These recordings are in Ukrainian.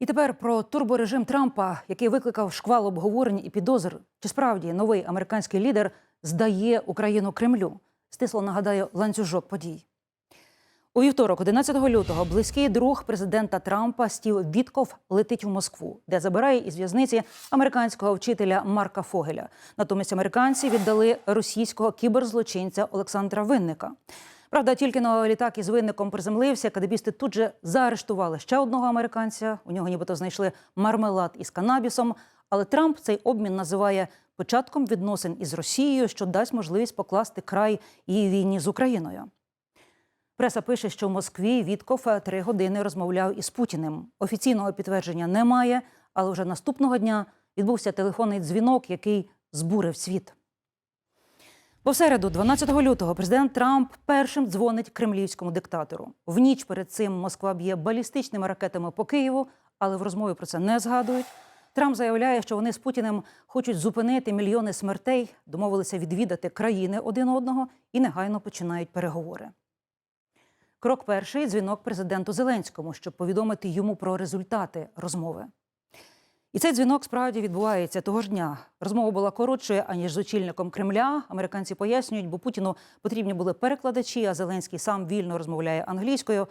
І тепер про турборежим Трампа, який викликав шквал обговорень і підозр. Чи справді новий американський лідер здає Україну Кремлю? Стисло нагадаю ланцюжок подій. У вівторок, 11 лютого, близький друг президента Трампа Стів Вітков летить у Москву, де забирає із в'язниці американського вчителя Марка Фогеля. Натомість американці віддали російського кіберзлочинця Олександра Винника. Правда, тільки на літак із винником приземлився, кадебісти тут же заарештували ще одного американця. У нього нібито знайшли мармелад із канабісом. Але Трамп цей обмін називає початком відносин із Росією, що дасть можливість покласти край її війні з Україною. Преса пише, що в Москві Вітков три години розмовляв із Путіним. Офіційного підтвердження немає, але вже наступного дня відбувся телефонний дзвінок, який збурив світ. Бо в середу, 12 лютого, президент Трамп першим дзвонить кремлівському диктатору. В ніч перед цим Москва б'є балістичними ракетами по Києву, але в розмові про це не згадують. Трамп заявляє, що вони з Путіним хочуть зупинити мільйони смертей, домовилися відвідати країни один одного і негайно починають переговори. Крок перший дзвінок президенту Зеленському, щоб повідомити йому про результати розмови. І цей дзвінок справді відбувається того ж дня. Розмова була коротшою, аніж з очільником Кремля. Американці пояснюють, бо Путіну потрібні були перекладачі, а Зеленський сам вільно розмовляє англійською.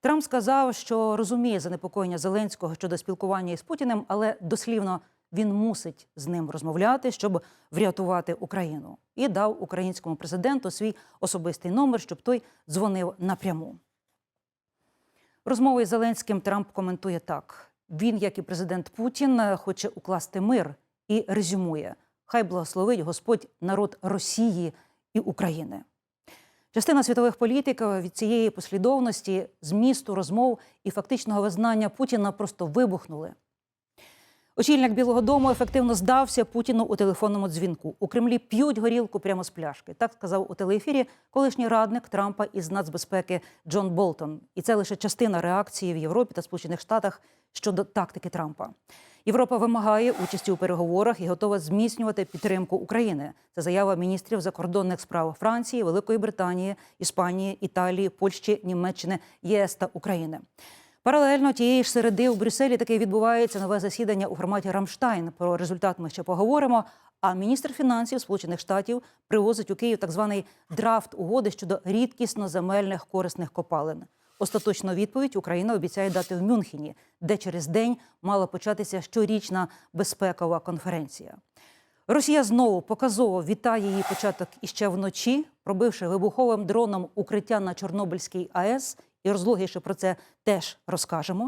Трамп сказав, що розуміє занепокоєння Зеленського щодо спілкування із Путіним, але дослівно він мусить з ним розмовляти, щоб врятувати Україну. І дав українському президенту свій особистий номер, щоб той дзвонив напряму. Розмову із Зеленським Трамп коментує так: він, як і президент Путін, хоче укласти мир і резюмує: хай благословить Господь народ Росії і України. Частина світових політиків від цієї послідовності, змісту розмов і фактичного визнання Путіна просто вибухнули. Очільник Білого Дому ефективно здався Путіну у телефонному дзвінку. У Кремлі п'ють горілку прямо з пляшки. Так сказав у телеефірі колишній радник Трампа із нацбезпеки Джон Болтон. І це лише частина реакції в Європі та Сполучених Штатах щодо тактики Трампа. Європа вимагає участі у переговорах і готова зміцнювати підтримку України. Це заява міністрів закордонних справ Франції, Великої Британії, Іспанії, Італії, Польщі, Німеччини, ЄС та України. Паралельно тієї ж середи у Брюсселі таки відбувається нове засідання у форматі Рамштайн. Про результат ми ще поговоримо. А міністр фінансів Сполучених Штатів привозить у Київ так званий драфт угоди щодо рідкісно земельних корисних копалин. Остаточну відповідь Україна обіцяє дати в Мюнхені, де через день мала початися щорічна безпекова конференція. Росія знову показово вітає її початок іще вночі, пробивши вибуховим дроном укриття на Чорнобильській АЕС. І розлогіше про це теж розкажемо.